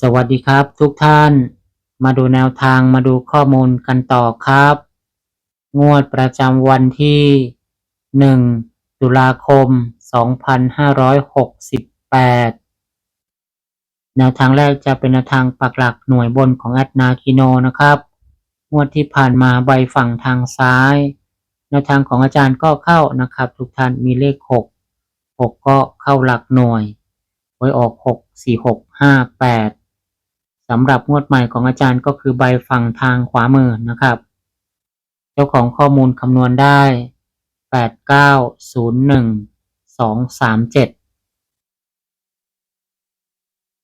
สวัสดีครับทุกท่าน มาดูแนวทางมาดูข้อมูลกันต่อครับ งวดประจำวันที่ 1 ตุลาคม 2568 แนวทางแรกจะเป็นแนวทางปักหลักหน่วยบนของแอดนาคิโนนะครับ งวดที่ผ่านมาใบฝั่งทางซ้าย แนวทางของอาจารย์ก็เข้านะครับ ทุกท่านมีเลข 6 6 ก็เข้าหลักหน่วยไว้ออกหกสี่หกห้าแปด สำหรับงวดใหม่ของอาจารย์ก็คือใบฝั่งทางขวามือนะครับ เจ้าของข้อมูลคำนวณได้แปดเก้าศูนย์หนึ่งสองสามเจ็ด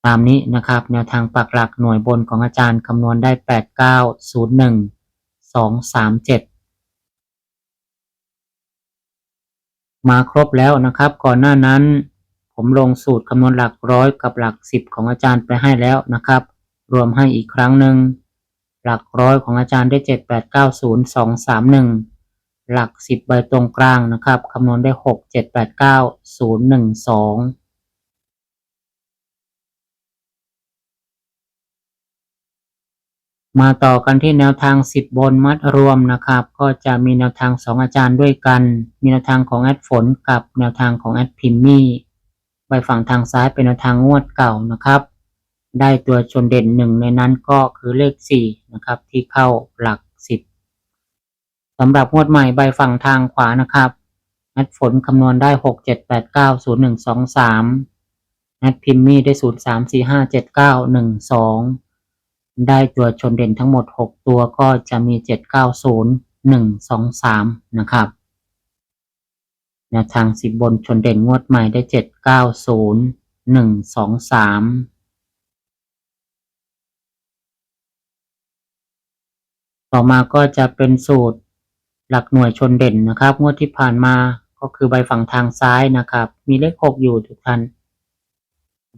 ตามนี้นะครับแนวทางปักหลักหน่วยบนของอาจารย์คำนวณได้แปดเก้าศูนย์หนึ่งสองสามเจ็ดมาครบแล้วนะครับ ก่อนหน้านั้นผมลงสูตรคำนวณหลักร้อยกับหลักสิบของอาจารย์ไปให้แล้วนะครับ รวมให้อีกครั้งหนึ่ง หลักร้อยของอาจารย์ได้เจ็ดแปดเก้าศูนย์สองสามหนึ่งหลักสิบใบตรงกลางนะครับคำนวณได้หกเจ็ดแปดเก้าศูนย์หนึ่งสองมาต่อกันที่แนวทางสิบบนมัดรวมนะครับ ก็จะมีแนวทางสองอาจารย์ด้วยกัน มีแนวทางของแอดฝนกับแนวทางของแอดพิมมี่ใบฝั่งทางซ้ายเป็นแนวทางงวดเก่านะครับ ได้ตัวชนเด่นหนึ่งในนั้นก็คือเลขสี่นะครับ ที่เข้าหลักสิบสำหรับงวดใหม่ใบฝั่งทางขวานะครับแอดฝนคำนวณได้หกเจ็ดแปดเก้าศูนย์หนึ่งสองสามแอดพิมมี่ได้ศูนย์สามสี่ห้าเจ็ดเก้าหนึ่งสองได้ตัวชนเด่นทั้งหมดหกตัวก็จะมีเจ็ดเก้าศูนย์หนึ่งสองสามนะครับแนวทางสิบบนชนเด่นงวดใหม่ได้เจ็ดเก้าศูนย์หนึ่งสองสาม ต่อมาก็จะเป็นสูตรหลักหน่วยชนเด่นนะครับ งวดที่ผ่านมาก็คือใบฝั่งทางซ้ายนะครับ มีเลขหกอยู่ทุกท่าน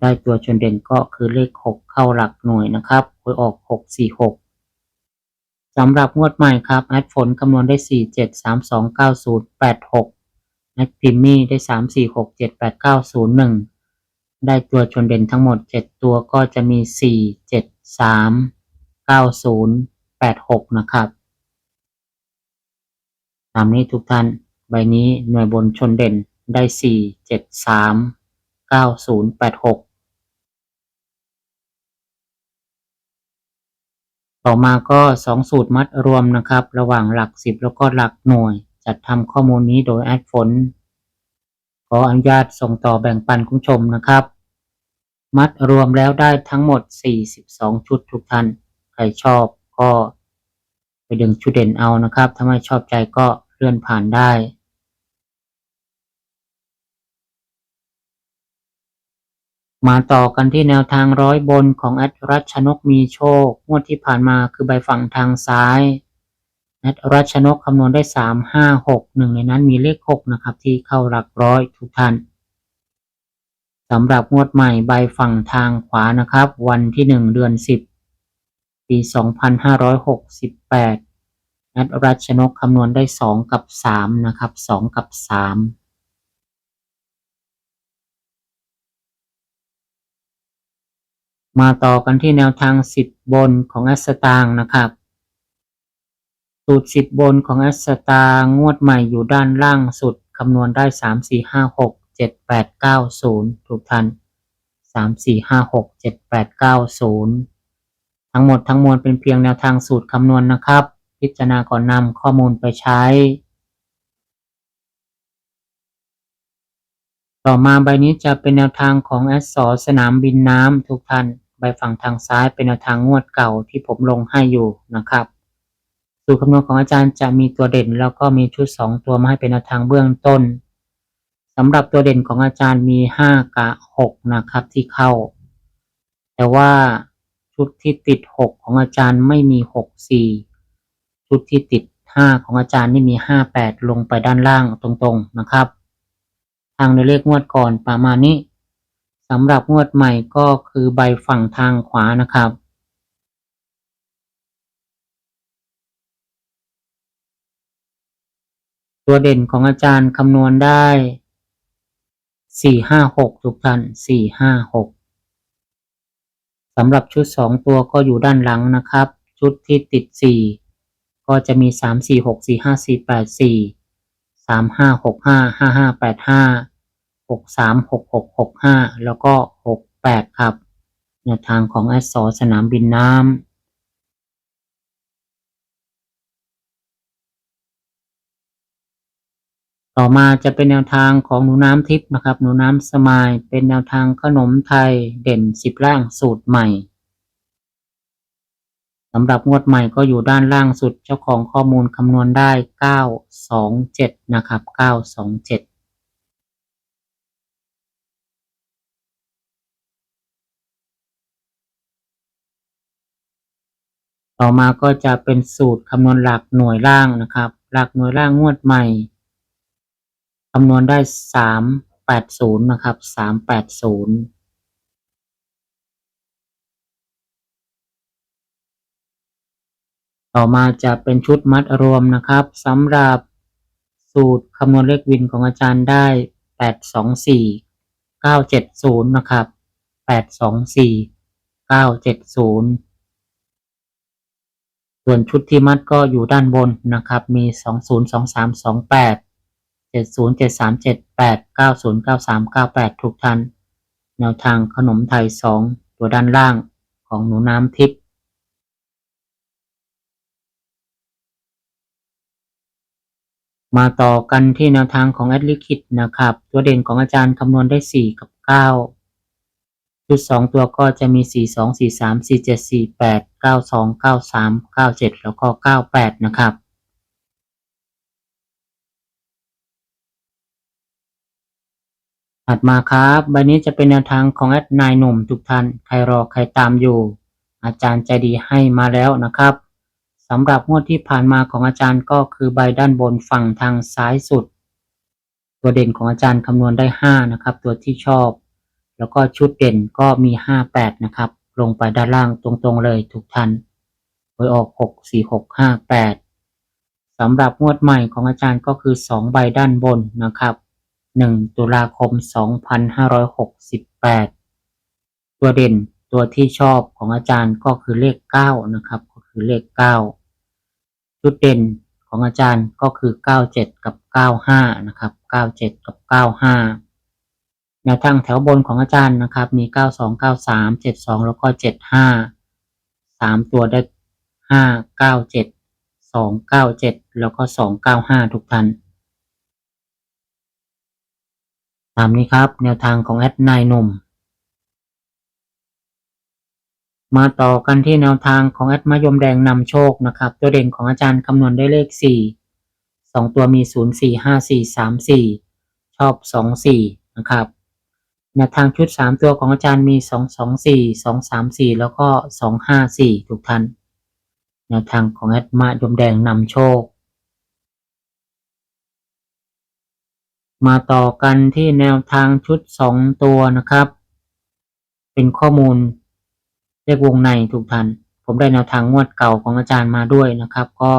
ได้ตัวชนเด่นก็คือเลขหกเข้าหลักหน่วยนะครับหวยออกหกสี่หกสำหรับงวดใหม่ครับแอดฝนคำนวณได้สี่เจ็ดสามสองเก้าศูนย์แปดหกแอดพิมมี่ได้สามสี่หกเจ็ดแปดเก้าศูนย์หนึ่งได้ตัวชนเด่นทั้งหมดเจ็ดตัวก็จะมีสี่เจ็ดสามเก้าศูนย์ แปดหกนะครับ ตามนี้ทุกท่าน ใบนี้หน่วยบนชนเด่นได้สี่เจ็ดสามเก้าศูนย์แปดหกต่อมาก็สองสูตรมัดรวมนะครับ ระหว่างหลักสิบแล้วก็หลักหน่วย จัดทำข้อมูลนี้โดยแอดฝนขออนุญาตส่งต่อแบ่งปันคุณผู้ชมนะครับ มัดรวมแล้วได้ทั้งหมด 42 ชุดทุกท่าน ใครชอบ ก็ไปดึงชุดเด่นเอานะครับ ถ้าไม่ชอบใจก็เลื่อนผ่านได้ มาต่อกันที่แนวทางร้อยบนของแอดรัชนกมีโชค งวดที่ผ่านมาคือใบฝั่งทางซ้ายแอดรัชนกคำนวณได้สามห้าหกหนึ่งในนั้นมีเลขหกนะครับ ที่เข้าหลักร้อยทุกท่านสำหรับงวดใหม่ใบฝั่งทางขวานะครับ วันที่หนึ่งเดือนสิบ ปีสองพันห้าร้อยหกสิบแปดแอดรัชนกคำนวณได้สองกับสามนะครับสองกับสามมาต่อกันที่แนวทางสิบบนของแอสตางนะครับ สูตรสิบบนของแอสตางงวดใหม่อยู่ด้านล่างสุด คำนวณได้สามสี่ห้าหกเจ็ดแปดเก้าศูนย์ถูกทันสามสี่ห้าหกเจ็ดแปดเก้าศูนย์ ทั้งหมดทั้งมวลเป็นเพียงแนวทางสูตรคำนวณนะครับ พิจารณาก่อนนำข้อมูลไปใช้ ต่อมาใบนี้จะเป็นแนวทางของแอสสอสนามบินน้ำทุกท่าน ใบฝั่งทางซ้ายเป็นแนวทางงวดเก่าที่ผมลงให้อยู่นะครับสูตรคำนวณของอาจารย์จะมีตัวเด่นแล้วก็มีชุด 2 ตัวมาให้เป็นแนวทางเบื้องต้นสำหรับตัวเด่นของอาจารย์มีห้ากะหกนะครับที่เข้า แต่ว่า ชุดที่ติดหกของอาจารย์ไม่มีหกสี่ชุดที่ติดห้าของอาจารย์นี่มีห้าแปดลงไปด้านล่างตรงๆนะครับ ทางในเลขงวดก่อนประมาณนี้สำหรับงวดใหม่ก็คือใบฝั่งทางขวานะครับตัวเด่นของอาจารย์คำนวณได้สี่ห้าหกทุกท่านสี่ห้าหก สำหรับชุดสองตัวก็อยู่ด้านหลังนะครับ ชุดที่ติดสี่ก็จะมีสามสี่หกสี่ห้าสี่แปดสี่สามห้าหกห้าห้าห้าแปดห้าหกสามหกหกหกห้าแล้วก็หกแปดครับแนวทางของแอสสอสนามบินน้ำ ต่อมาจะเป็นแนวทางของหนูน้ำทิพย์นะครับ หนูน้ำสมายเป็นแนวทางขนมไทยเด่นสิบล่างสูตรใหม่สำหรับงวดใหม่ก็อยู่ด้านล่างสุดเจ้าของข้อมูลคำนวณได้เก้าสองเจ็ดนะครับเก้าสองเจ็ดต่อมาก็จะเป็นสูตรคำนวณหลักหน่วยล่างนะครับ หลักหน่วยล่างงวดใหม่ คำนวณได้สามแปดศูนย์นะครับสามแปดศูนย์ต่อมาจะเป็นชุดมัดรวมนะครับสำหรับสูตรคำนวณเลขวินของอาจารย์ได้แปดสองสี่เก้าเจ็ดศูนย์นะครับแปดสองสี่เก้าเจ็ดศูนย์ส่วนชุดที่มัดก็อยู่ด้านบนนะครับ มีสอง ศูนย์สองสามสองแปดเจ็ดศูนย์เจ็ดสามเจ็ดแปดเก้าศูนย์เก้าสามเก้าแปดทุกท่าน แนวทางขนมไทยสองตัวด้านล่างของหนูน้ำทิพย์มาต่อกันที่แนวทางของแอดลิคิดนะครับ ตัวเด่นของอาจารย์คำนวณได้สี่กับเก้าชุดสองตัวก็จะมีสี่สองสี่สามสี่เจ็ดสี่แปดเก้าสองเก้าสามเก้าเจ็ดแล้วก็เก้าแปดนะครับ ถัดมาครับใบนี้จะเป็นแนวทางของแอดนายหนุ่มทุกท่านใครรอใครตามอยู่ อาจารย์ใจดีให้มาแล้วนะครับสำหรับงวดที่ผ่านมาของอาจารย์ก็คือใบด้านบนฝั่งทางซ้ายสุด ตัวเด่นของอาจารย์คำนวณได้ 5 นะครับ ตัวที่ชอบ แล้วก็ชุดเด่นก็มี 58 นะครับ ลงไปด้านล่างตรงๆเลยทุกท่านโดยออก 6 4 6 5 8สำหรับงวดใหม่ของอาจารย์ก็คือ 2 ใบด้านบนนะครับ หนึ่งตุลาคมสองพันห้าร้อยหกสิบแปดตัวเด่นตัวที่ชอบของอาจารย์ก็คือเลขเก้านะครับ ก็คือเลขเก้าจุดเด่นของอาจารย์ก็คือเก้าเจ็ดกับเก้าห้านะครับเก้าเจ็ดกับเก้าห้าแนวทางแถวบนของอาจารย์นะครับ มีเก้าสองเก้าสามเจ็ดสองแล้วก็เจ็ดห้าสามตัวได้ห้าเก้าเจ็ดสองเก้าเจ็ดแล้วก็สองเก้าห้าทุกท่าน ตามนี้ครับ แนวทางของแอดนายหนุ่ม มาต่อกันที่แนวทางของแอดมะยมแดงนำโชคนะครับ ตัวเด่นของอาจารย์คำนวณได้เลข 4 2 ตัวมี 0 4 5 4 3 4 ชอบ 2 4 นะครับแนวทางชุด 3 ตัวของอาจารย์มี 2 2 4 2 3 4 แล้วก็ 2 5 4 ทุกท่านแนวทางของแอดมะยมแดงนำโชค มาต่อกันที่แนวทางชุด 2 ตัวนะครับ เป็นข้อมูลเลขวงในทุกท่านผมได้แนวทางงวดเก่าของอาจารย์มาด้วยนะครับ ก็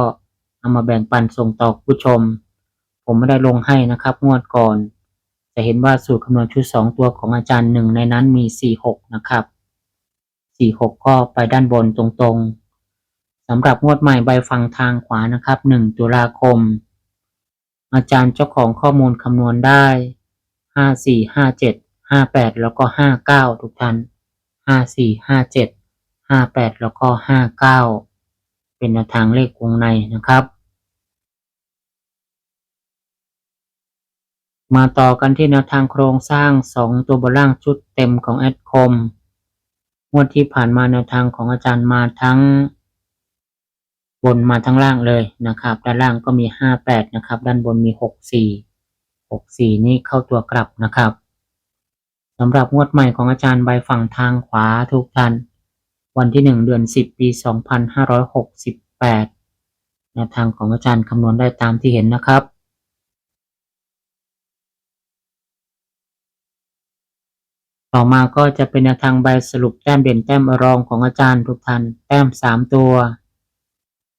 เอามาแบ่งปันส่งต่อผู้ชม ผมไม่ได้ลงให้นะครับ งวดก่อน จะเห็นว่าสูตรคำนวณชุด 2 ตัวของอาจารย์หนึ่งในนั้นมี 46 นะครับ 46 ก็ไปด้านบนตรงๆสำหรับงวดใหม่ใบฝั่งทางขวานะครับ 1 ตุลาคม อาจารย์เจ้าของข้อมูลคำนวณได้ 54 57 58 แล้วก็ 59 ทุกท่านห้าสี่ห้าเจ็ดห้าแปดแล้วก็ห้าเก้าเป็นแนวทางเลขวงในนะครับ มาต่อกันที่แนวทางโครงสร้างสองตัวบนล่างชุดเต็มของแอดคมงวดที่ผ่านมาแนวทางของอาจารย์มาทั้ง บนมาทั้งล่างเลยนะครับ ด้านล่างก็มีห้าแปดนะครับ ด้านบนมีหกสี่ห64 นี้เข้าตัวกลับนะครับสำหรับงวดใหม่ของอาจารย์ใบฝั่งทางขวาทุกท่าน วันที่ 1 เดือน 10 ปี 2568แนวทางของอาจารย์คำนวณได้ตามที่เห็นนะครับต่อมาก็จะเป็นแนวทางใบสรุปแต้มเด่นแต้มรองของอาจารย์ทุกท่าน แต้ม 3 ตัว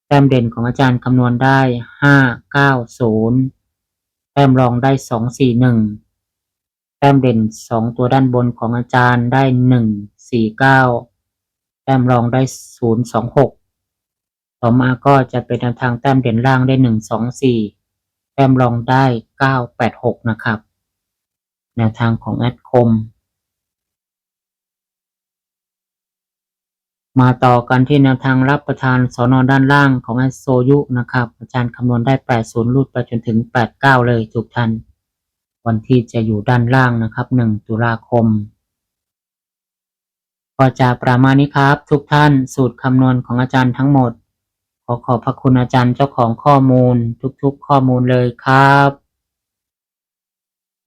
แต้มเด่นของอาจารย์คำนวณได้5 9 0แต้มรองได้2 4 1แต้มเด่น2ตัวด้านบนของอาจารย์ได้1 4 9แต้มรองได้0 2 6ต่อมาก็จะเป็นแนวทางแต้มเด่นล่างได้1 2 4แต้มรองได้9 8 6นะครับแนวทางของแอดคม มาต่อกันที่แนวทางรับประทานสอนอด้านล่างของแอโซยุนะครับ อาจารย์คำนวณได้ 80 รูดไปจนถึง 89 เลยทุกท่าน วันที่จะอยู่ด้านล่างนะครับ 1 ตุลาคมก็จะประมาณนี้ครับ ทุกท่านสูตรคำนวณของอาจารย์ทั้งหมด ขอขอบพระคุณอาจารย์เจ้าของข้อมูล ทุกๆ ข้อมูลเลยครับ